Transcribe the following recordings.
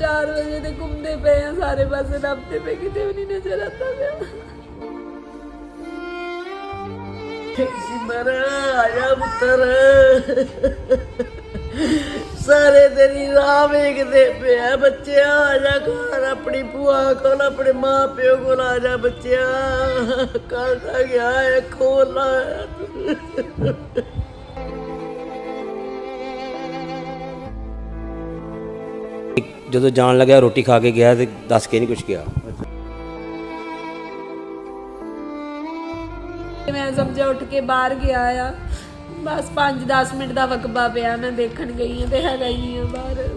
4 ਵਜੇ ਦੇ ਘੁੰਮਦੇ ਪਏ ਆ ਸਾਰੇ ਪਾਸੇ ਲੱਭਦੇ ਪਏ, ਕਿਤੇ ਵੀ ਨਹੀਂ ਨਜ਼ਰ ਆਉਂਦਾ ਪਿਆ। ਸਿਮਰ ਆਇਆ ਪੁੱਤਰ। ਸਾਰੇ ਤੇਰੀ ਰਾਹ ਵੇਖਦੇ ਪਿਆ ਬੱਚਿਆ, ਆ ਜਾ ਘਰ, ਆਪਣੀ ਭੂਆ ਕੋਲ, ਆਪਣੇ ਮਾਂ ਪਿਓ ਕੋਲ, ਆ ਜਾ ਬੱਚਿਆ। ਕੱਲ ਦਾ ਗਿਆ ਹੈ ਖੋਲਾ ਜਦੋਂ ਜਾਣ ਲੱਗਿਆ ਰੋਟੀ ਖਾ ਕੇ ਗਿਆ ਤੇ ਦੱਸ ਕੇ ਨਹੀਂ ਕੁਝ ਗਿਆ ਤੇ ਮੈਂ ਸਮਝਿਆ ਉੱਠ ਕੇ ਬਾਹਰ ਗਿਆ ਆ। ਬਸ 5-10 ਮਿੰਟ ਦਾ ਵਕਬਾ ਪਿਆ ਮੈਂ ਦੇਖਣ ਗਈ ਆ ਤੇ ਹੈਗਾ ਹੀ ਆ ਬਾਹਰ।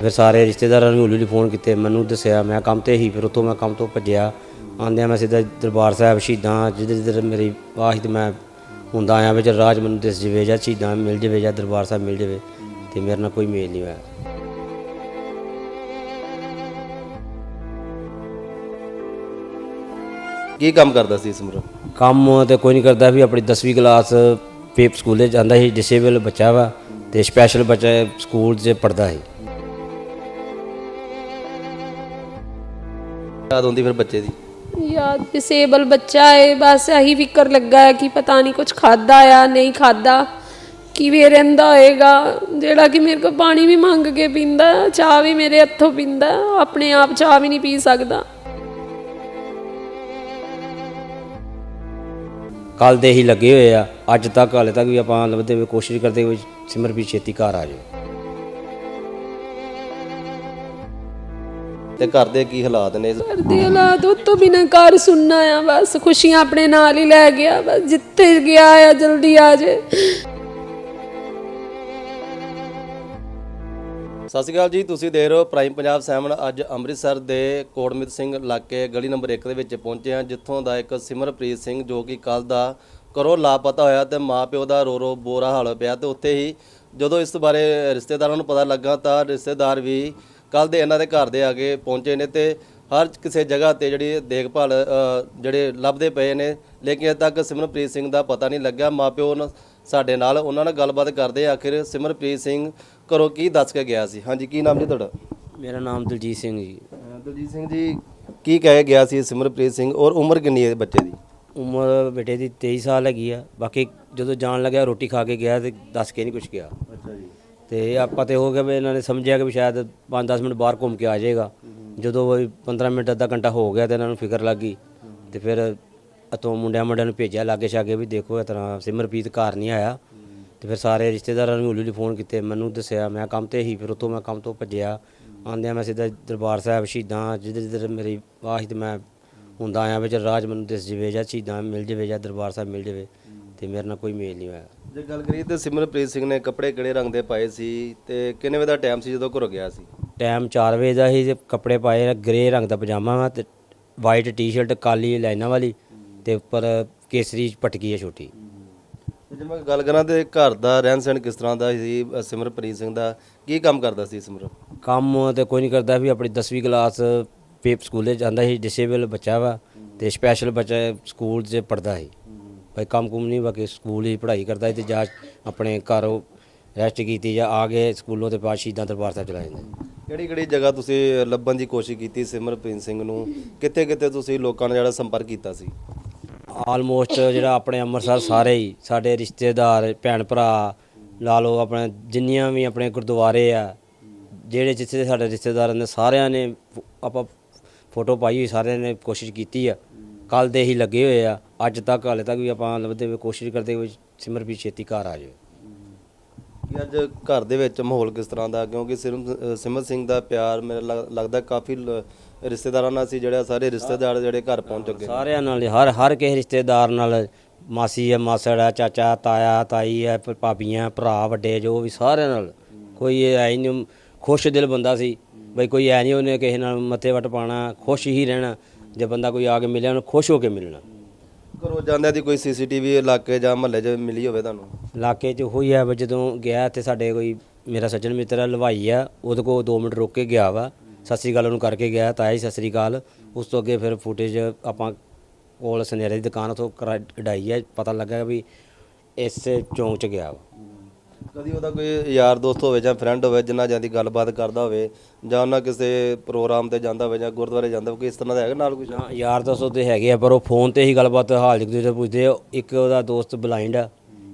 ਫਿਰ ਸਾਰੇ ਰਿਸ਼ਤੇਦਾਰਾਂ ਨੂੰ ਹੌਲੀ ਹੌਲੀ ਫੋਨ ਕੀਤੇ ਮੈਨੂੰ ਦੱਸਿਆ ਮੈਂ ਕੰਮ ਤੇ ਹੀ ਫਿਰ ਉੱਥੋਂ ਮੈਂ ਕੰਮ ਤੋਂ ਭੱਜਿਆ। ਆਂਦਿਆਂ ਮੈਂ ਸਿੱਧਾ ਦਰਬਾਰ ਸਾਹਿਬ ਸ਼ਹੀਦਾਂ ਜਿੱਧਰ ਜਿੱਧਰ ਮੇਰੀ ਵਾਹਿਦ ਮੈਂ ਹੁੰਦਾ ਆਇਆ ਵਿੱਚ ਰਾਜ ਮੈਨੂੰ ਦਿਸ ਜਵੇ ਜਾਂ ਸ਼ਹੀਦਾਂ ਮਿਲ ਜਵੇ ਜਾਂ ਦਰਬਾਰ ਸਾਹਿਬ ਮਿਲ ਜਵੇ। ਤੇ ਮੇਰੇ ਨਾਲ ਕੋਈ ਮੇਲ ਨਹੀਂ ਹੋਇਆ। ਕੀ ਕੰਮ ਕਰਦਾ ਸੀ ਸਿਮਰਨ ਕੰਮ ਤੇ ਕੋਈ ਨਹੀਂ ਕਰਦਾ ਵੀ ਆਪਣੀ 10ਵੀਂ ਕਲਾਸ ਪੇਪ ਸਕੂਲੇ ਜਾਂਦਾ ਸੀ ਡਿਸੇਬਲ ਬੱਚਾ ਵਾ ਤੇ ਸਪੈਸ਼ਲ ਬੱਚਾ ਸਕੂਲ 'ਚ ਪੜਦਾ ਸੀ। ਯਾਦ ਆਉਂਦੀ ਫਿਰ ਬੱਚੇ ਦੀ? ਯਾਰ ਡਿਸੇਬਲ ਬੱਚਾ ਹੈ ਬਸ ਇਹੀ ਫਿਕਰ ਲੱਗਾ ਹੈ ਕਿ ਪਤਾ ਨਹੀਂ ਕੁਝ ਖਾਦਾ ਆ ਨਹੀਂ ਖਾਦਾ ਕਿਵੇਂ ਰਹਿੰਦਾ ਹੋਏਗਾ? ਜਿਹੜਾ ਕਿ ਮੇਰੇ ਕੋਲ ਪਾਣੀ ਵੀ ਮੰਗ ਕੇ ਪੀਂਦਾ ਚਾਹ ਵੀ ਮੇਰੇ ਹੱਥੋਂ ਪੀਂਦਾ ਆਪਣੇ ਆਪ ਚਾਹ ਵੀ ਨਹੀਂ ਪੀ ਸਕਦਾ। ਕੱਲ ਦੇ ਹੀ ਲੱਗੇ ਹੋਏ ਆ। ਅੱਜ ਤੱਕ ਹਾਲੇ ਤੱਕ ਵੀ ਆਪਾਂ ਲੱਭਦੇ ਹੋਏ ਕੋਸ਼ਿਸ਼ ਕਰਦੇ ਹੋਏ ਸਿਮਰ ਵੀ ਛੇਤੀ ਘਰ ਆ ਜਾਵੇ ਤੇ ਘਰ ਦੇ ਕੀ ਹਾਲਾਤ ਨੇ? ਕਰਦੇ ਹਾਲਾਤ ਉਹ ਤੋਂ ਬਿਨਾਂ ਘਰ ਸੁਣਨਾ ਆ। ਬਸ ਖੁਸ਼ੀਆਂ ਆਪਣੇ ਨਾਲ ਹੀ ਲੈ ਗਿਆ। ਬਸ ਜਿੱਥੇ ਗਿਆ ਆ ਜਲਦੀ ਆ ਜੇ। ਸਤਿ ਸ਼੍ਰੀ ਅਕਾਲ ਜੀ, ਤੁਸੀਂ ਦੇਖ ਰਹੇ ਹੋ ਪ੍ਰਾਈਮ ਪੰਜਾਬ ਸੈਵਨ। ਅੱਜ ਅੰਮ੍ਰਿਤਸਰ ਦੇ ਕੋਟਮਿਤ ਸਿੰਘ ਇਲਾਕੇ ਗਲੀ ਨੰਬਰ 1 ਦੇ ਵਿੱਚ ਪਹੁੰਚੇ ਹਾਂ, ਜਿੱਥੋਂ ਦਾ ਇੱਕ ਸਿਮਰਪ੍ਰੀਤ ਸਿੰਘ ਜੋ ਕਿ ਕੱਲ ਦਾ ਘਰੋਂ ਲਾਪਤਾ ਹੋਇਆ ਤੇ ਮਾਪਿਓ ਦਾ ਰੋ ਰੋ ਬੋਰਾ ਹਾਲ ਪਿਆ ਤੇ ਉੱਥੇ ਹੀ ਜਦੋਂ ਇਸ ਬਾਰੇ ਰਿਸ਼ਤੇਦਾਰਾਂ ਨੂੰ ਪਤਾ ਲੱਗਾ ਤਾਂ ਰਿਸ਼ਤੇਦਾਰ ਵੀ ਕੱਲ ਦੇ ਇਹਨਾਂ ਦੇ ਘਰ ਦੇ ਆ ਕੇ ਪਹੁੰਚੇ ਨੇ ਤੇ ਹਰ ਕਿਸੇ ਜਗ੍ਹਾ ਤੇ ਜਿਹੜੀ ਦੇਖਭਾਲ ਜਿਹੜੇ ਲੱਭਦੇ ਪਏ ਨੇ, ਲੇਕਿਨ ਅਜੇ ਤੱਕ ਸਿਮਰਪ੍ਰੀਤ ਸਿੰਘ ਦਾ ਪਤਾ ਨਹੀਂ ਲੱਗਾ ਮਾਪਿਓ ਨ- ਸਾਡੇ ਨਾਲ ਉਹਨਾਂ ਨਾਲ ਗੱਲਬਾਤ ਕਰਦੇ ਆਖਿਰ ਸਿਮਰਪ੍ਰੀਤ ਸਿੰਘ ਘਰੋਂ ਕੀ ਦੱਸ ਕੇ ਗਿਆ ਸੀ? ਹਾਂਜੀ ਕੀ ਨਾਮ ਜੀ ਤੁਹਾਡਾ? ਮੇਰਾ ਨਾਮ ਦਲਜੀਤ ਸਿੰਘ ਜੀ। ਦਲਜੀਤ ਸਿੰਘ ਜੀ ਕੀ ਕਹਿ ਗਿਆ ਸੀ ਸਿਮਰਪ੍ਰੀਤ ਸਿੰਘ? ਔਰ ਉਮਰ ਕਿੰਨੀ ਹੈ ਬੱਚੇ ਦੀ? ਉਮਰ ਬੇਟੇ ਦੀ 23 ਸਾਲ ਹੈਗੀ ਆ। ਬਾਕੀ ਜਦੋਂ ਜਾਣ ਲੱਗਿਆ ਰੋਟੀ ਖਾ ਕੇ ਗਿਆ ਤੇ ਦੱਸ ਕੇ ਨਹੀਂ ਕੁਝ ਗਿਆ। ਅੱਛਾ ਜੀ। ਤੇ ਆਪਾਂ ਤੇ ਹੋ ਗਿਆ ਵੀ ਇਹਨਾਂ ਨੇ ਸਮਝਿਆ ਕਿ ਵੀ ਸ਼ਾਇਦ 5-10 ਮਿੰਟ ਬਾਹਰ ਘੁੰਮ ਕੇ ਆ ਜਾਏਗਾ। ਜਦੋਂ ਵੀ 15 ਮਿੰਟ ਅੱਧਾ ਘੰਟਾ ਹੋ ਗਿਆ ਤੇ ਇਹਨਾਂ ਨੂੰ ਫਿਕਰ ਲੱਗ ਗਈ। ਤੇ ਫਿਰ ਅਤੋਂ ਮੁੰਡਿਆਂ ਮੁੰਡਿਆਂ ਨੂੰ ਭੇਜਿਆ ਲਾਗੇ ਛਾਗੇ ਵੀ ਦੇਖੋ ਇਸ ਤਰ੍ਹਾਂ ਸਿਮਰਪ੍ਰੀਤ ਘਰ ਨਹੀਂ ਆਇਆ। ਤੇ ਫਿਰ ਸਾਰੇ ਰਿਸ਼ਤੇਦਾਰਾਂ ਨੂੰ ਹੌਲੀ ਹੌਲੀ ਫੋਨ ਕੀਤੇ ਮੈਨੂੰ ਦੱਸਿਆ ਮੈਂ ਕੰਮ ਤੇ ਹੀ ਫਿਰ ਉੱਥੋਂ ਮੈਂ ਕੰਮ ਤੋਂ ਭੱਜਿਆ। ਆਂਦਿਆਂ ਮੈਂ ਸਿੱਧਾ ਦਰਬਾਰ ਸਾਹਿਬ ਸ਼ਹੀਦਾਂ ਜਿੱਧਰ ਜਿੱਧਰ ਮੇਰੀ ਵਾਹਿਦ ਮੈਂ ਹੁੰਦਾ ਆਇਆ ਵਿੱਚ ਰਾਜ ਮੈਨੂੰ ਦਿਸ ਜਵੇ ਜਾਂ ਸ਼ਹੀਦਾਂ ਮਿਲ ਜਵੇ ਜਾਂ ਦਰਬਾਰ ਸਾਹਿਬ ਮਿਲ ਜਵੇ ਤੇ ਮੇਰੇ ਨਾਲ ਕੋਈ ਮੇਲ ਨਹੀਂ ਹੋਇਆ। ਜੇ ਗੱਲ ਕਰੀਏ ਤੇ ਸਿਮਰਪ੍ਰੀਤ ਸਿੰਘ ਨੇ ਕੱਪੜੇ ਕਿਹੜੇ ਰੰਗ ਦੇ ਪਾਏ ਸੀ ਤੇ ਕਿੰਨੇ ਵਜੇ ਦਾ ਟਾਈਮ ਸੀ ਜਦੋਂ ਘਰੋਂ ਗਿਆ ਸੀ? ਟਾਈਮ 4 ਵਜੇ ਦਾ ਸੀ ਤੇ ਕੱਪੜੇ ਪਾਏ ਗ੍ਰੇ ਰੰਗ ਦਾ ਪਜਾਮਾ ਵਾ ਤੇ ਵਾਈਟ ਟੀ-ਸ਼ਰਟ ਕਾਲੀ ਲਾਈਨਾਂ ਵਾਲੀ ਤੇ ਉੱਪਰ ਕੇਸਰੀ ਪਟਕੀ ਹੈ ਛੋਟੀ। ਜੇ ਮੈਂ ਗੱਲ ਕਰਾਂ ਤੇ ਘਰ ਦਾ ਰਹਿਣ ਸਹਿਣ ਕਿਸ ਤਰ੍ਹਾਂ ਦਾ ਸੀ ਸਿਮਰਪ੍ਰੀਤ ਸਿੰਘ ਦਾ? ਕੀ ਕੰਮ ਕਰਦਾ ਸੀ ਸਿਮਰ? ਕੰਮ ਤੇ ਕੋਈ ਨਹੀਂ ਕਰਦਾ ਵੀ ਆਪਣੀ 10ਵੀਂ ਕਲਾਸ ਪੇਪ ਸਕੂਲੇ ਜਾਂਦਾ ਸੀ ਡਿਸੇਬਲ ਬੱਚਾ ਵਾ ਤੇ ਸਪੈਸ਼ਲ ਬੱਚਾ ਸਕੂਲ 'ਚ ਪੜਦਾ ਸੀ। ਭਾਈ ਕੰਮ ਕੁਮ ਨਹੀਂ ਬਾਕੀ ਸਕੂਲ ਹੀ ਪੜ੍ਹਾਈ ਕਰਦਾ ਸੀ ਤੇ ਜਾ ਆਪਣੇ ਘਰ ਰੈਸਟ ਕੀਤੀ ਜਾਂ ਆ ਗਏ ਸਕੂਲੋਂ ਤੇ ਬਾਅਦ ਸ਼ਹੀਦਾਂ ਦਰਬਾਰ ਸਾਹਿਬ ਚਲਾ ਜਾਂਦੇ ਕਿਹੜੀ ਕਿਹੜੀ ਜਗ੍ਹਾ ਤੁਸੀਂ ਲੱਭਣ ਦੀ ਕੋਸ਼ਿਸ਼ ਕੀਤੀ ਸਿਮਰਪ੍ਰੀਤ ਸਿੰਘ ਨੂੰ? ਕਿੱਥੇ ਕਿੱਥੇ ਤੁਸੀਂ ਲੋਕਾਂ ਨਾਲ ਜਿਹੜਾ ਸੰਪਰਕ ਕੀਤਾ ਸੀ? ਆਲਮੋਸਟ ਜਿਹੜਾ ਆਪਣੇ ਅੰਮ੍ਰਿਤਸਰ ਸਾਰੇ ਹੀ, ਸਾਡੇ ਰਿਸ਼ਤੇਦਾਰ, ਭੈਣ ਭਰਾ, ਲਾ ਲਓ ਆਪਣੇ ਜਿੰਨੀਆਂ ਵੀ ਆਪਣੇ ਗੁਰਦੁਆਰੇ ਆ, ਜਿਹੜੇ ਜਿੱਥੇ ਸਾਡੇ ਰਿਸ਼ਤੇਦਾਰਾਂ ਨੇ ਸਾਰਿਆਂ ਨੇ ਆਪਾਂ ਫੋਟੋ ਪਾਈ ਹੋਈ, ਸਾਰਿਆਂ ਨੇ ਕੋਸ਼ਿਸ਼ ਕੀਤੀ ਆ। ਕੱਲ ਦੇ ਹੀ ਲੱਗੇ ਹੋਏ ਆ, ਅੱਜ ਤੱਕ, ਹਾਲੇ ਤੱਕ ਵੀ ਆਪਾਂ ਲੱਭਦੇ ਹੋਏ ਕੋਸ਼ਿਸ਼ ਕਰਦੇ ਹੋਏ ਸਿਮਰ ਵੀ ਛੇਤੀ ਘਰ ਆ ਜਾਵੇ ਕਿ ਅੱਜ ਘਰ ਦੇ ਵਿੱਚ ਮਾਹੌਲ ਕਿਸ ਤਰ੍ਹਾਂ ਦਾ? ਕਿਉਂਕਿ ਸਿਰਮ- ਸਿਮਰ ਸਿੰਘ ਦਾ ਪਿਆਰ ਮੇਰਾ ਲੱਗਦਾ ਕਾਫੀ ਰਿਸ਼ਤੇਦਾਰਾਂ ਨਾਲ ਸੀ ਜਿਹੜਾ ਸਾਰੇ ਰਿਸ਼ਤੇਦਾਰ ਜਿਹੜੇ ਘਰ ਪਹੁੰਚ ਚੁੱਕੇ। ਸਾਰਿਆਂ ਨਾਲ ਹੀ, ਹਰ ਹਰ ਕਿਸੇ ਰਿਸ਼ਤੇਦਾਰ ਨਾਲ ਮਾਸੀ ਹੈ ਮਾਸੜ ਹੈ ਚਾਚਾ ਤਾਇਆ ਤਾਈ ਹੈ ਭ- ਭਾਬੀਆਂ ਭਰਾ ਵੱਡੇ ਜੋ ਵੀ ਸਾਰਿਆਂ ਨਾਲ। ਕੋਈ ਇਹ ਐ ਨਹੀਂ ਖੁਸ਼ ਦਿਲ ਬੰਦਾ ਸੀ। ਬਈ ਕੋਈ ਐ ਨਹੀਂ ਉਹਨੇ ਕਿਸੇ ਨਾਲ ਮੱਥੇ ਵਟ ਪਾਣਾ ਖੁਸ਼ ਹੀ ਰਹਿਣਾ। ਜੇ ਬੰਦਾ ਕੋਈ ਆ ਕੇ ਮਿਲਿਆ ਉਹਨੂੰ ਖੁਸ਼ ਹੋ ਕੇ ਮਿਲਣਾ। ਘਰੋਂ ਜਾਂਦਿਆਂ ਦੀ ਕੋਈ ਸੀਸੀਟੀਵੀ ਇਲਾਕੇ ਜਾਂ ਮਹੱਲੇ 'ਚ ਮਿਲੀ ਹੋਵੇ ਤੁਹਾਨੂੰ? ਇਲਾਕੇ 'ਚ ਹੋਈ ਆ ਵੀ ਜਦੋਂ ਗਿਆ ਤੇ ਸਾਡੇ ਕੋਈ ਮੇਰਾ ਸੱਜਣ ਮਿੱਤਰ ਆ ਹਲਵਾਈ ਆ ਉਹਦੇ ਕੋਲ 2 ਮਿੰਟ ਰੁਕ ਕੇ ਗਿਆ ਵਾ। ਸਤਿ ਸ੍ਰੀ ਅਕਾਲ ਉਹਨੂੰ ਕਰਕੇ ਗਿਆ ਤਾਇਆ ਜੀ ਸਤਿ ਸ੍ਰੀ ਅਕਾਲ। ਉਸ ਤੋਂ ਅੱਗੇ ਫਿਰ ਫੁਟੇਜ ਆਪਾਂ ਕੋਲ ਸੁਨਿਆਰੇ ਦੀ ਦੁਕਾਨ ਤੋਂ ਕਢਾਈ ਹੈ ਪਤਾ ਲੱਗਾ ਵੀ ਇਸ ਚੌਂਕ 'ਚ ਗਿਆ ਵਾ। ਕਦੀ ਉਹਦਾ ਕੋਈ ਯਾਰ ਦੋਸਤ ਹੋਵੇ ਜਾਂ ਫਰੈਂਡ ਹੋਵੇ ਜਿੰਨਾ ਜਾਂਦੀ ਗੱਲਬਾਤ ਕਰਦਾ ਹੋਵੇ ਜਾਂ ਉਹਨਾਂ ਕਿਸੇ ਪ੍ਰੋਗਰਾਮ ਤੇ ਜਾਂਦਾ ਹੋਵੇ ਜਾਂ ਗੁਰਦੁਆਰੇ ਜਾਂਦਾ ਹੋਵੇ ਕੋਈ ਇਸ ਤਰ੍ਹਾਂ ਦਾ ਹੈਗਾ ਨਾਲ ਕੋਈ? ਹਾਂ, ਯਾਰ ਤਾਂ ਉਹਦੇ ਹੈਗੇ ਆ ਪਰ ਉਹ ਫੋਨ ਤੇ ਹੀ ਗੱਲਬਾਤ ਹਾਲ ਜਿਕ ਦੂਜੇ ਤੋਂ ਪੁੱਛਦੇ ਆ। ਇੱਕ ਉਹਦਾ ਦੋਸਤ ਬਲਾਈਂਡ ਆ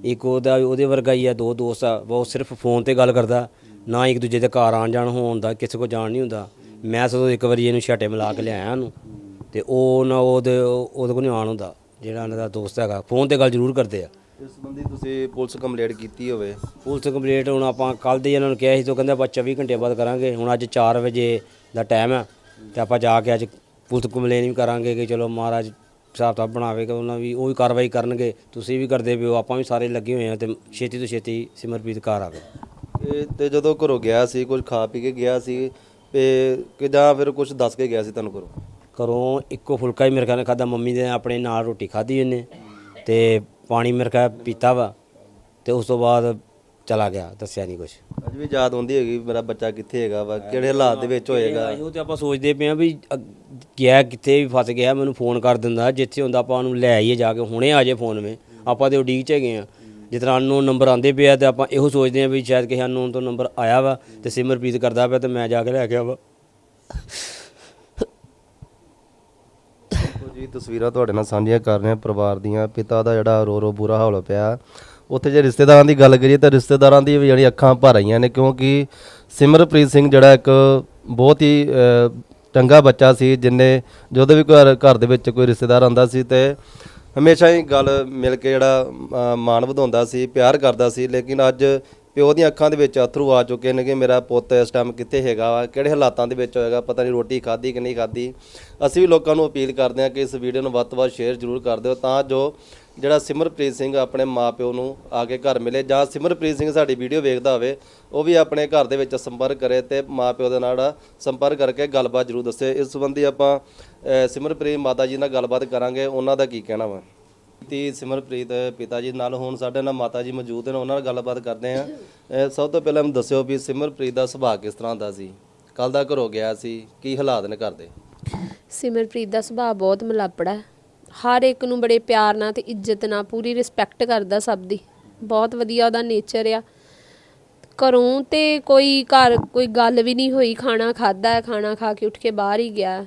ਇੱਕ ਉਹਦਾ ਉਹਦੇ ਵਰਗਾ ਹੀ ਆ ਦੋ ਦੋਸਤ ਆ ਉਹ ਸਿਰਫ ਫੋਨ ਤੇ ਗੱਲ ਕਰਦਾ ਨਾ ਇੱਕ ਦੂਜੇ ਦੇ ਘਰ ਆਣ ਜਾਣ ਹੋਣ ਦਾ ਕਿਸੇ ਕੋ ਜਾਣ ਨਹੀਂ ਹੁੰਦਾ। ਮੈਂ ਸਗੋਂ ਇੱਕ ਵਾਰੀ ਇਹਨੂੰ ਛਾਟੇ ਮਿਲਾ ਕੇ ਲਿਆਇਆ ਉਹਨੂੰ। ਤੇ ਉਹ ਨਾ ਉਹਦੇ ਉਹਦੇ ਕੋਲ ਨਹੀਂ ਆਣ ਹੁੰਦਾ ਜਿਹੜਾ ਉਹਨਾਂ ਦਾ ਦੋਸਤ ਹੈਗਾ। ਫੋਨ ਤੇ ਗੱਲ ਜ਼ਰੂਰ ਕਰਦੇ ਆ। ਇਸ ਸੰਬੰਧੀ ਤੁਸੀਂ ਪੁਲਿਸ ਕੰਪਲੇਂਟ ਕੀਤੀ ਹੋਵੇ। ਪੁਲਿਸ ਕੰਪਲੀਟ ਹੁਣ ਆਪਾਂ ਕੱਲ ਦੇ ਇਹਨਾਂ ਨੂੰ ਕਿਹਾ ਸੀ ਤੋਂ ਕਹਿੰਦੇ ਆਪਾਂ 24 ਘੰਟੇ ਬਾਅਦ ਕਰਾਂਗੇ। ਹੁਣ ਅੱਜ 4 ਵਜੇ ਦਾ ਟਾਈਮ ਹੈ ਤੇ ਆਪਾਂ ਜਾ ਕੇ ਅੱਜ ਪੁਲਿਸ ਕੰਪਲੇਨ ਵੀ ਕਰਾਂਗੇ ਕਿ ਚਲੋ ਮਹਾਰਾਜ ਹਿਸਾਬ ਤਾਂ ਬਣਾਵੇਗਾ ਉਹਨਾਂ ਵੀ ਉਹ ਵੀ ਕਾਰਵਾਈ ਕਰਨਗੇ। ਤੁਸੀਂ ਵੀ ਕਰਦੇ ਪਿਓ ਆਪਾਂ ਵੀ ਸਾਰੇ ਲੱਗੇ ਹੋਏ ਆ ਤੇ ਛੇਤੀ ਤੋਂ ਛੇਤੀ ਸਿਮਰਪ੍ਰੀਤ ਘਰ ਆਵੇ ਤੇ ਜਦੋਂ ਘਰੋਂ ਗਿਆ ਸੀ ਕੁਝ ਖਾ ਪੀ ਕੇ ਗਿਆ ਸੀ ਤੇ ਕਿ ਜਾਂ ਫਿਰ ਕੁਝ ਦੱਸ ਕੇ ਗਿਆ ਸੀ ਤੁਹਾਨੂੰ ਘਰੋਂ? ਘਰੋਂ ਇੱਕੋ ਫੁਲਕਾ ਹੀ ਮੇਰੇ ਖਿਆਲ ਨਾਲ ਖਾਦਾ ਮੰਮੀ ਦੇ ਆਪਣੇ ਨਾਲ ਰੋਟੀ ਖਾਧੀ ਇਹਨੇ ਤੇ ਪਾਣੀ ਮੇਰੇ ਖਿਆਲ ਪੀਤਾ ਵਾ ਤੇ ਉਸ ਤੋਂ ਬਾਅਦ ਚਲਾ ਗਿਆ ਦੱਸਿਆ ਨਹੀਂ ਕੁਝ ਅੱਜ ਵੀ ਯਾਦ ਆਉਂਦੀ ਹੈਗੀ ਮੇਰਾ ਬੱਚਾ ਕਿੱਥੇ ਹੈਗਾ ਵਾ ਕਿਹੜੇ ਹਾਲਾਤ ਦੇ ਵਿੱਚ ਹੋਏਗਾ। ਉਹ ਤੇ ਆਪਾਂ ਸੋਚਦੇ ਪਏ ਆ ਵੀ ਅ- ਗਿਆ ਕਿੱਥੇ ਵੀ ਫਸ ਗਿਆ ਮੈਨੂੰ ਫੋਨ ਕਰ ਦਿੰਦਾ ਜਿੱਥੇ ਹੁੰਦਾ ਆਪਾਂ ਉਹਨੂੰ ਲੈ ਆਈਏ ਜਾ ਕੇ ਹੁਣੇ ਆ ਜੇ ਫੋਨ ਮੇ ਆਪਾਂ ਤੇ ਉਡੀਕ ਚ ਹੈਗੇ ਆ ਜਿਸ ਤਰ੍ਹਾਂ ਨੂੰ ਨੰਬਰ ਆਂਦੇ ਪਿਆ ਤੇ ਆਪਾਂ ਇਹੋ ਸੋਚਦੇ ਆ ਵੀ ਸ਼ਾਇਦ ਕਿਸੇ ਅਨਨੋਨ ਤੋਂ ਨੰਬਰ ਆਇਆ ਵਾ ਤੇ ਸਿਮਰਪ੍ਰੀਤ ਕਰਦਾ ਪਿਆ ਤੇ ਮੈਂ ਜਾ ਕੇ ਲੈ ਕੇ ਆਵਾ। ਜੀ, ਤਸਵੀਰਾਂ ਤੁਹਾਡੇ ਨਾਲ ਸਾਂਝੀਆਂ ਕਰ ਰਹੇ ਹਾਂ ਪਰਿਵਾਰ ਦੀਆਂ। ਪਿਤਾ ਦਾ ਜਿਹੜਾ ਰੋ ਰੋ ਬੁਰਾ ਹਾਲ ਪਿਆ। ਉੱਥੇ ਜੇ ਰਿਸ਼ਤੇਦਾਰਾਂ ਦੀ ਗੱਲ ਕਰੀਏ ਤਾਂ ਰਿਸ਼ਤੇਦਾਰਾਂ ਦੀ ਵੀ ਜਿਹੜੀ ਅੱਖਾਂ ਭਰ ਆਈਆਂ ਨੇ ਕਿਉਂਕਿ ਸਿਮਰਪ੍ਰੀਤ ਸਿੰਘ ਜਿਹੜਾ ਇੱਕ ਬਹੁਤ ਹੀ ਚੰਗਾ ਬੱਚਾ ਸੀ, ਜਿਨੇ ਜਦੋਂ ਵੀ ਘਰ ਘਰ ਦੇ ਵਿੱਚ ਕੋਈ ਰਿਸ਼ਤੇਦਾਰ ਆਉਂਦਾ ਸੀ ਤੇ ਹਮੇਸ਼ਾ ਹੀ ਗੱਲ ਮਿਲ ਕੇ ਜਿਹੜਾ ਮਾਣ ਵਧਾਉਂਦਾ ਸੀ, ਪਿਆਰ ਕਰਦਾ ਸੀ, ਲੇਕਿਨ ਅੱਜ ਪਿਓ ਦੀਆਂ ਅੱਖਾਂ ਦੇ ਵਿੱਚ ਅਥਰੂ ਆ ਚੁੱਕੇ ਨੇ ਕਿ ਮੇਰਾ ਪੁੱਤ ਇਸ ਟਾਈਮ ਕਿੱਥੇ ਹੈਗਾ ਵਾ, ਕਿਹੜੇ ਹਾਲਾਤਾਂ ਦੇ ਵਿੱਚ ਹੋਏਗਾ, ਪਤਾ ਨਹੀਂ ਰੋਟੀ ਖਾਧੀ ਕਿ ਨਹੀਂ ਖਾਧੀ। ਅਸੀਂ ਵੀ ਲੋਕਾਂ ਨੂੰ ਅਪੀਲ ਕਰਦੇ ਹਾਂ ਕਿ ਇਸ ਵੀਡੀਓ ਨੂੰ ਵੱਧ ਤੋਂ ਵੱਧ ਸ਼ੇਅਰ ਜ਼ਰੂਰ ਕਰ ਦਿਓ, ਤਾਂ ਜੋ ਜਿਹੜਾ ਸਿਮਰਪ੍ਰੀਤ ਸਿੰਘ ਆਪਣੇ ਮਾਪਿਓ ਨੂੰ ਆ ਕੇ ਘਰ ਮਿਲੇ, ਜਾਂ ਸਿਮਰਪ੍ਰੀਤ ਸਿੰਘ ਸਾਡੀ ਵੀਡੀਓ ਵੇਖਦਾ ਹੋਵੇ, ਉਹ ਵੀ ਆਪਣੇ ਘਰ ਦੇ ਵਿੱਚ ਸੰਪਰਕ ਕਰੇ ਤੇ ਮਾਪਿਓ ਦੇ ਨਾਲ ਸੰਪਰਕ ਕਰਕੇ ਗੱਲਬਾਤ ਜ਼ਰੂਰ ਦੱਸੇ। ਇਸ ਸੰਬੰਧੀ ਆਪਾਂ ਸਿਮਰਪ੍ਰੀਤ ਮਾਤਾ ਜੀ ਨਾਲ ਗੱਲਬਾਤ ਕਰਾਂਗੇ। ਉਹਨਾਂ ਦਾ ਕੀ ਕਹਿਣਾ ਵਾ? ਤੀ ਸਿਮਰਪ੍ਰੀਤ ਪਿਤਾ ਜੀ ਨਾਲ ਹੁਣ, ਸਾਡੇ ਨਾਲ ਮਾਤਾ ਜੀ ਮੌਜੂਦ ਨੇ, ਉਹਨਾਂ ਨਾਲ ਗੱਲਬਾਤ ਕਰਦੇ ਆ ਸਭ ਤੋਂ ਪਹਿਲਾਂ ਮੈਨੂੰ ਦੱਸਿਓ ਵੀ ਸਿਮਰਪ੍ਰੀਤ ਦਾ ਸੁਭਾਅ ਕਿਸ ਤਰ੍ਹਾਂ ਦਾ ਸੀ? ਕੱਲ ਦਾ ਘਰੋਂ ਗਿਆ ਸੀ, ਕੀ ਹਾਲਾਤ ਨੇ ਘਰ ਦੇ? ਸਿਮਰਪ੍ਰੀਤ ਦਾ ਸੁਭਾਅ ਬਹੁਤ ਮਲਾਪੜਾ। ਹੈ ਹਰ ਇੱਕ ਨੂੰ ਬੜੇ ਪਿਆਰ ਨਾਲ ਤੇ ਇੱਜ਼ਤ ਨਾਲ, ਪੂਰੀ ਰਿਸਪੈਕਟ ਕਰਦਾ ਸਭ ਦੀ। ਬਹੁਤ ਵਧੀਆ ਉਹਦਾ ਨੇਚਰ ਆ। ਘਰੋਂ ਤੇ ਕੋਈ ਘਰ ਕੋਈ ਗੱਲ ਵੀ ਨਹੀਂ ਹੋਈ, ਖਾਣਾ ਖਾਦਾ ਹੈ ਖਾਣਾ ਖਾ ਕੇ ਉੱਠ ਕੇ ਬਾਹਰ ਹੀ ਗਿਆ।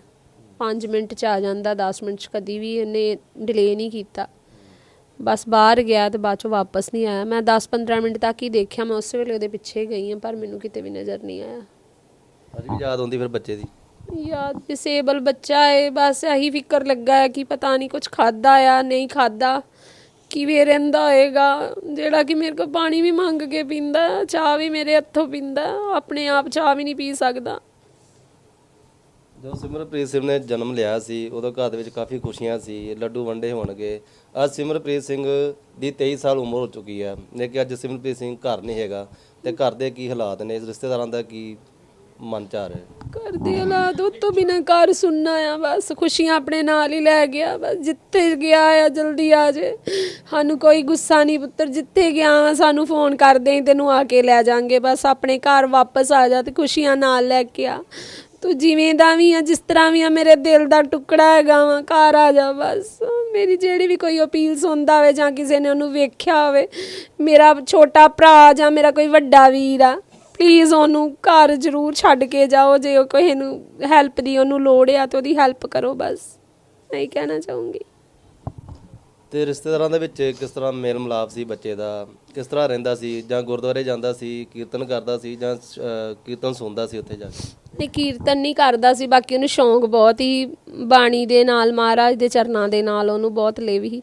5 ਮਿੰਟ ਚ ਆ ਜਾਂਦਾ 10 ਮਿੰਟ ਚ ਕਦੀ ਵੀ ਇਹਨੇ ਡਿਲੇ ਨਹੀਂ ਕੀਤਾ। ਬਸ ਬਾਹਰ ਗਿਆ ਤੇ ਬਾਅਦ ਚੋਂ ਵਾਪਸ ਨਹੀਂ ਆਇਆ। ਮੈਂ 10-15 ਮਿੰਟ ਤੱਕ ਹੀ ਦੇਖਿਆ, ਮੈਂ ਉਸੇ ਵੇਲੇ ਉਹਦੇ ਪਿੱਛੇ ਗਈ ਹਾਂ, ਪਰ ਮੈਨੂੰ ਕਿਤੇ ਵੀ ਨਜ਼ਰ ਨਹੀਂ ਆਇਆ। ਅੱਜ ਵੀ ਯਾਦ ਆਉਂਦੀ ਫਿਰ ਬੱਚੇ ਦੀ। ਯਾਰ ਡਿਸੇਬਲ ਬੱਚਾ ਏ, ਬਸ ਇਹੀ ਫਿਕਰ ਲੱਗਾ ਹੈ ਕਿ ਪਤਾ ਨਹੀਂ ਕੁਝ ਖਾਦਾ ਆ, ਨਹੀਂ ਖਾਦਾ ਕਿਵੇਂ ਰਹਿੰਦਾ ਹੋਏਗਾ। ਜਿਹੜਾ ਕਿ ਮੇਰੇ ਕੋਲ ਪਾਣੀ ਵੀ ਮੰਗ ਕੇ ਪੀਂਦਾ, ਚਾਹ ਵੀ ਮੇਰੇ ਹੱਥੋਂ ਪੀਂਦਾ, ਆਪਣੇ ਆਪ ਚਾਹ ਵੀ ਨਹੀਂ ਪੀ ਸਕਦਾ। ਜਦੋਂ ਸਿਮਰਪ੍ਰੀਤ ਸਿੰਘ ਨੇ ਜਨਮ ਲਿਆ ਸੀ, ਉਦੋਂ ਘਰ ਦੇ ਵਿੱਚ ਕਾਫੀ ਖੁਸ਼ੀਆਂ ਸੀ, ਲੱਡੂ ਵੰਡੇ ਹੋਣਗੇ। ਅੱਜ ਸਿਮਰਪ੍ਰੀਤ ਸਿੰਘ ਦੀ 23 ਸਾਲ ਉਮਰ ਹੋ ਚੁੱਕੀ ਹੈ। ਲੇਕਿਨ ਅੱਜ ਸਿਮਰਪ੍ਰੀਤ ਸਿੰਘ ਘਰ ਨਹੀਂ ਹੈਗਾ, ਤੇ ਘਰ ਦੇ ਕੀ ਹਾਲਾਤ ਨੇ? ਇਸ ਰਿਸ਼ਤੇਦਾਰਾਂ ਦਾ ਕੀ ਮਨ ਚ ਆ ਰਿਹਾ ਘਰ ਦੀ ਹਾਲਾਤ ਉਹ ਤੋਂ ਬਿਨਾਂ ਘਰ ਸੁਣਨਾ ਆ ਬਸ ਖੁਸ਼ੀਆਂ ਆਪਣੇ ਨਾਲ ਹੀ ਲੈ ਗਿਆ ਬਸ ਜਿੱਥੇ ਗਿਆ ਆ ਜਲਦੀ ਆ ਜੇ। ਸਾਨੂੰ ਕੋਈ ਗੁੱਸਾ ਨਹੀਂ ਪੁੱਤਰ ਜਿੱਥੇ ਗਿਆ ਵਾਂ, ਸਾਨੂੰ ਫੋਨ ਕਰ ਦੇਈ ਤੈਨੂੰ ਆ ਕੇ ਲੈ ਜਾਾਂਗੇ। ਬਸ ਆਪਣੇ ਘਰ ਵਾਪਸ ਆ ਜਾ ਤੇ ਖੁਸ਼ੀਆਂ ਨਾਲ ਲੈ ਕੇ ਆ। ਤੂੰ ਜਿਵੇਂ ਦਾ ਵੀ ਆ ਜਿਸ ਤਰ੍ਹਾਂ ਵੀ ਆ ਮੇਰੇ ਦਿਲ ਦਾ ਟੁਕੜਾ ਹੈਗਾ ਵਾ ਘਰ ਆ ਜਾ ਬਸ। ਮੇਰੀ ਜਿਹੜੀ ਵੀ ਕੋਈ ਅਪੀਲ ਸੁਣਦਾ ਹੋਵੇ ਜਾਂ ਕਿਸੇ ਨੇ ਉਹਨੂੰ ਵੇਖਿਆ ਹੋਵੇ ਮੇਰਾ ਛੋਟਾ ਭਰਾ ਜਾਂ ਮੇਰਾ ਕੋਈ ਵੱਡਾ ਵੀਰ ਆ ਪਲੀਜ਼ ਉਹਨੂੰ ਘਰ ਜ਼ਰੂਰ ਛੱਡ ਕੇ ਜਾਓ ਜੇ ਉਹ ਕਿਸੇ ਨੂੰ ਹੈਲਪ ਦੀ ਉਹਨੂੰ ਲੋੜ ਆ ਤੇ ਉਹਦੀ ਹੈਲਪ ਕਰੋ ਬਸ। ਇਹ ਕਹਿਣਾ ਚਾਹੂੰਗੀ। ਤੇ ਰਿਸ਼ਤੇਦਾਰਾਂ ਦੇ ਵਿੱਚ ਕਿਸ ਤਰ੍ਹਾਂ ਮੇਲ ਮਿਲਾਪ ਸੀ ਬੱਚੇ ਦਾ? ਕਿਸ ਤਰ੍ਹਾਂ ਰਹਿੰਦਾ ਸੀ? ਜਾਂ ਗੁਰਦੁਆਰੇ ਜਾਂਦਾ ਸੀ ਕੀਰਤਨ ਕਰਦਾ ਸੀ ਜਾਂ ਕੀਰਤਨ ਸੁਣਦਾ ਸੀ ਉੱਥੇ ਜਾ ਕੇ? ਨਹੀਂ ਕੀਰਤਨ ਨਹੀਂ ਕਰਦਾ ਸੀ ਬਾਕੀ ਉਹਨੂੰ ਸ਼ੌਂਕ ਬਹੁਤ ਹੀ ਬਾਣੀ ਦੇ ਨਾਲ ਮਹਾਰਾਜ ਦੇ ਚਰਨਾਂ ਦੇ ਨਾਲ ਉਹਨੂੰ ਬਹੁਤ ਲੇਵ ਸੀ।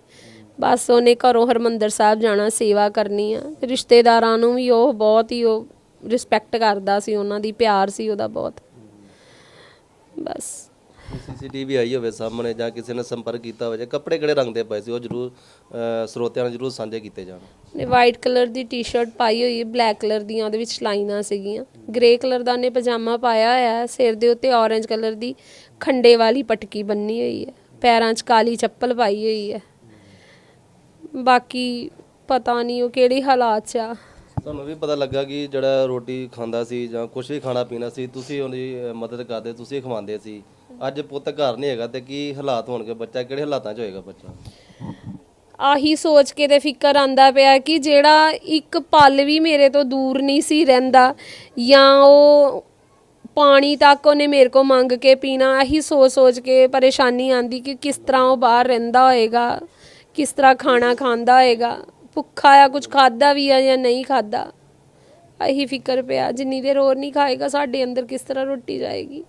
ਬਸ ਉਹਨੇ ਘਰੋਂ ਹਰਮੰਦਰ ਸਾਹਿਬ ਜਾਣਾ ਸੇਵਾ ਕਰਨੀ ਆ। ਰਿਸ਼ਤੇਦਾਰਾਂ ਨੂੰ ਵੀ ਉਹ ਬਹੁਤ ਹੀ ਉਹ ਰਿਸਪੈਕਟ ਕਰਦਾ ਸੀ ਉਹਨਾਂ ਦੀ ਪਿਆਰ ਸੀ ਉਹਦਾ ਬਹੁਤ। ਬਸ। ਸੀਸੀਟੀਵੀ ਆਈ ਹੋਵੇ ਸਾਹਮਣੇ ਜਾਂ ਕਿਸੇ ਨੇ ਸੰਪਰਕ ਕੀਤਾ ਹੋਵੇ ਜਾਂ ਕੱਪੜੇ ਕਿਹੜੇ ਰੰਗ ਦੇ ਪਏ ਸੀ ਉਹ ਜਰੂਰ ਅ, ਸਰੋਤਿਆਂ ਨਾਲ ਜਰੂਰ ਸਾਂਝੇ ਕੀਤੇ ਜਾਣ। ਨੇ ਵਾਈਟ ਕਲਰ ਦੀ ਟੀ-ਸ਼ਰਟ ਪਾਈ ਹੋਈ ਹੈ ਬਲੈਕ ਕਲਰ ਦੀਆਂ ਉਹਦੇ ਵਿੱਚ ਲਾਈਨਾਂ ਸੀਗੀਆਂ। ਗ੍ਰੇ ਕਲਰ ਦਾ ਉਹਨੇ ਪਜਾਮਾ ਪਾਇਆ ਹੋਇਆ ਹੈ ਸਿਰ ਦੇ ਉੱਤੇ ਔਰੇਂਜ ਕਲਰ ਦੀ ਖੰਡੇ ਵਾਲੀ ਪਟਕੀ ਬੰਨੀ ਹੋਈ ਹੈ। ਪੈਰਾਂ 'ਚ ਕਾਲੀ ਚੱਪਲ ਪਾਈ ਹੋਈ ਹੈ। ਬਾਕੀ ਪਤਾ ਨਹੀਂ ਉਹ ਕਿਹੜੀ ਹਾਲਾਤ 'ਚ ਆ। ਤੁਹਾਨੂੰ ਵੀ ਪਤਾ ਲੱਗਾ ਕਿ ਜਿਹੜਾ ਰੋਟੀ ਖਾਂਦਾ ਸੀ ਜਾਂ ਕੁਝ ਵੀ ਖਾਣਾ ਪੀਣਾ ਸੀ, ਤੁਸੀਂ ਉਹਦੀ ਮਦਦ ਕਰਦੇ, ਤੁਸੀਂ ਖਵਾਉਂਦੇ ਸੀ। ਅੱਜ ਪੁੱਤ ਘਰ ਨਹੀਂ ਹੈਗਾ ਤੇ ਕੀ ਹਾਲਾਤ ਹੋਣਗੇ ਬੱਚਾ? ਕਿਹੜੇ ਹਾਲਾਤਾਂ 'ਚ ਹੋਏਗਾ ਬੱਚਾ? ਆਹੀ ਸੋਚ ਕੇ ਤੇ ਫਿਕਰ ਆਂਦਾ ਪਿਆ ਕਿ ਜਿਹੜਾ ਇੱਕ ਪਲ ਵੀ ਮੇਰੇ ਤੋਂ ਦੂਰ ਨਹੀਂ ਸੀ ਰਹਿੰਦਾ ਜਾਂ ਉਹ ਪਾਣੀ ਤੱਕ ਉਹਨੇ ਮੇਰੇ ਕੋ ਮੰਗ ਕੇ ਪੀਣਾ, ਆਹੀ ਸੋਚ ਸੋਚ ਕੇ ਪਰੇਸ਼ਾਨੀ ਆਂਦੀ ਕਿ ਕਿਸ ਤਰ੍ਹਾਂ ਉਹ ਬਾਹਰ ਰਹਿੰਦਾ ਹੋਏਗਾ, ਕਿਸ ਤਰ੍ਹਾਂ ਖਾਣਾ ਖਾਂਦਾ ਹੋਏਗਾ। ਭੁੱਖਾ ਆ ਕੁਝ ਖਾਦਾ ਵੀ ਆ ਜਾਂ ਨਹੀਂ ਖਾਦਾ ਆਹੀ ਫਿਕਰ ਪਿਆ। ਜਿੰਨੀ ਦੇਰ ਹੋਰ ਨਹੀਂ ਖਾਏਗਾ ਸਾਡੇ ਅੰਦਰ ਕਿਸ ਤਰ੍ਹਾਂ ਰੋਟੀ ਜਾਏਗੀ?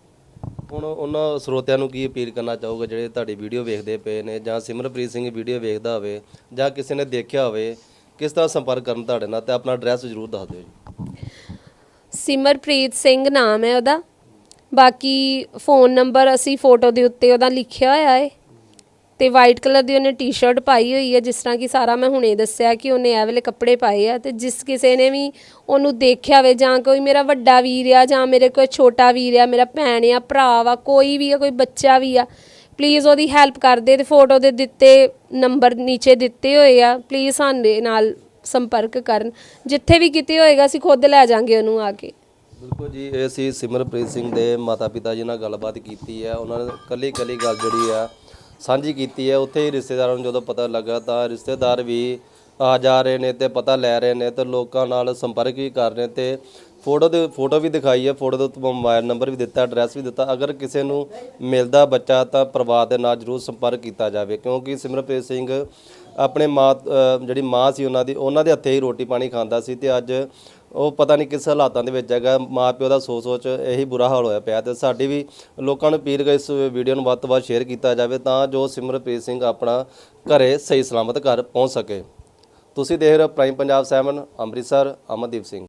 ਹੁਣ ਉਹਨਾਂ ਸਰੋਤਿਆਂ ਨੂੰ ਕੀ ਅਪੀਲ ਕਰਨਾ ਚਾਹੋਗੇ ਜਿਹੜੇ ਤੁਹਾਡੀ ਵੀਡੀਓ ਵੇਖਦੇ ਪਏ ਨੇ ਜਾਂ ਸਿਮਰਪ੍ਰੀਤ ਸਿੰਘ ਵੀਡੀਓ ਵੇਖਦਾ ਹੋਵੇ ਜਾਂ ਕਿਸੇ ਨੇ ਦੇਖਿਆ ਹੋਵੇ ਕਿਸ ਤਰ੍ਹਾਂ ਸੰਪਰਕ ਕਰਨ ਤੁਹਾਡੇ ਨਾਲ ਤੇ ਆਪਣਾ ਐਡਰੈਸ ਜ਼ਰੂਰ ਦੱਸ ਦਿਓ ਜੀ। ਸਿਮਰਪ੍ਰੀਤ ਸਿੰਘ ਨਾਮ ਹੈ ਉਹਦਾ। ਬਾਕੀ ਫੋਨ ਨੰਬਰ ਅਸੀਂ ਫੋਟੋ ਦੇ ਉੱਤੇ ਉਹਦਾ ਲਿਖਿਆ ਹੋਇਆ ਹੈ। ਤੇ ਵਾਈਟ ਕਲਰ ਦੀ ਉਹਨੇ ਟੀ-ਸ਼ਰਟ ਪਾਈ ਹੋਈ ਹੈ, ਜਿਸ ਤਰ੍ਹਾਂ ਕਿ ਸਾਰਾ ਮੈਂ ਹੁਣੇ ਦੱਸਿਆ ਕਿ ਉਹਨੇ ਇਹ ਵਾਲੇ ਕੱਪੜੇ ਪਾਏ ਆ, ਤੇ ਜਿਸ ਕਿਸੇ ਨੇ ਵੀ ਉਹਨੂੰ ਦੇਖਿਆ ਹੋਵੇ ਜਾਂ ਕੋਈ ਮੇਰਾ ਵੱਡਾ ਵੀਰ ਆ ਜਾਂ ਮੇਰੇ ਕੋਈ ਛੋਟਾ ਵੀਰ ਆ, ਮੇਰਾ ਭੈਣ ਆ, ਭਰਾ ਵਾ, ਕੋਈ ਵੀ ਆ, ਕੋਈ ਬੱਚਾ ਵੀ ਆ ਪਲੀਜ਼ ਉਹਦੀ ਹੈਲਪ ਕਰ ਦੇ ਤੇ ਫੋਟੋ ਦੇ ਦਿੱਤੇ ਨੰਬਰ ਨੀਚੇ ਦਿੱਤੇ ਹੋਏ ਆ ਪਲੀਜ਼ ਸਾਡੇ ਨਾਲ ਸੰਪਰਕ ਕਰਨ। ਜਿੱਥੇ ਵੀ ਕਿਤੇ ਹੋਏਗਾ, ਅਸੀਂ ਖੁਦ ਲੈ ਜਾਾਂਗੇ ਉਹਨੂੰ ਆ ਕੇ। ਬਿਲਕੁਲ ਜੀ, ਇਹ ਸੀ ਸਿਮਰਪ੍ਰੀਤ ਸਿੰਘ ਦੇ ਮਾਤਾ ਪਿਤਾ ਜੀ ਨਾਲ ਗੱਲਬਾਤ ਕੀਤੀ ਹੈ ਉਹਨਾਂ ਨੇ ਕੱਲੀ ਕੱਲੀ ਗੱਲ ਜਿਹੜੀ ਆ ਸਾਂਝੀ ਕੀਤੀ ਹੈ। ਉੱਥੇ ਹੀ ਰਿਸ਼ਤੇਦਾਰਾਂ ਨੂੰ ਜਦੋਂ ਪਤਾ ਲੱਗਾ ਤਾਂ ਰਿਸ਼ਤੇਦਾਰ ਵੀ ਆ ਜਾ ਰਹੇ ਨੇ ਤੇ ਪਤਾ ਲੈ ਰਹੇ ਨੇ ਤੇ ਲੋਕਾਂ ਨਾਲ ਸੰਪਰਕ ਵੀ ਕਰ ਰਹੇ ਤੇ ਫੋਟੋ ਦੇ, ਫੋਟੋ ਵੀ ਦਿਖਾਈ ਹੈ। ਫੋਟੋ ਦੇ ਉੱਤੇ ਮੋਬਾਈਲ ਨੰਬਰ ਵੀ ਦਿੱਤਾ, ਐਡਰੈਸ ਵੀ ਦਿੱਤਾ। ਅਗਰ ਕਿਸੇ ਨੂੰ ਮਿਲਦਾ ਬੱਚਾ ਤਾਂ ਪਰਿਵਾਰ ਦੇ ਨਾਲ ਜਰੂਰ ਸੰਪਰਕ ਕੀਤਾ ਜਾਵੇ ਕਿਉਂਕਿ ਸਿਮਰਪ੍ਰੀਤ ਸਿੰਘ ਆਪਣੇ ਮਾਂ ਜਿਹੜੀ ਮਾਂ ਸੀ ਉਹਨਾਂ ਦੀ, ਉਹਨਾਂ ਦੇ ਹੱਥੇ ਹੀ ਰੋਟੀ ਪਾਣੀ ਖਾਂਦਾ ਸੀ ਤੇ ਅੱਜ ਉਹ ਪਤਾ ਨਹੀਂ ਕਿਸ ਹਾਲਾਤਾਂ ਦੇ ਵਿੱਚ ਹੈਗਾ ਮਾਂ ਪਿਓ ਦਾ ਸੋਚ ਸੋਚ ਇਹੀ ਬੁਰਾ ਹਾਲ ਹੋਇਆ ਪਿਆ ਤੇ ਸਾਡੀ ਵੀ ਲੋਕਾਂ ਨੂੰ ਅਪੀਲ ਇਸ ਵੀਡੀਓ ਨੂੰ ਵੱਧ ਤੋਂ ਵੱਧ ਸ਼ੇਅਰ ਕੀਤਾ ਜਾਵੇ ਤਾਂ ਜੋ ਸਿਮਰਪ੍ਰੀਤ ਸਿੰਘ ਆਪਣਾ ਘਰੇ ਸਹੀ ਸਲਾਮਤ ਘਰ ਪਹੁੰਚ ਸਕੇ। ਤੁਸੀਂ ਦੇਖ ਰਹੇ ਹੋ ਪ੍ਰਾਈਮ ਪੰਜਾਬ 7 ਅੰਮ੍ਰਿਤਸਰ, ਅਮਨਦੀਪ ਸਿੰਘ।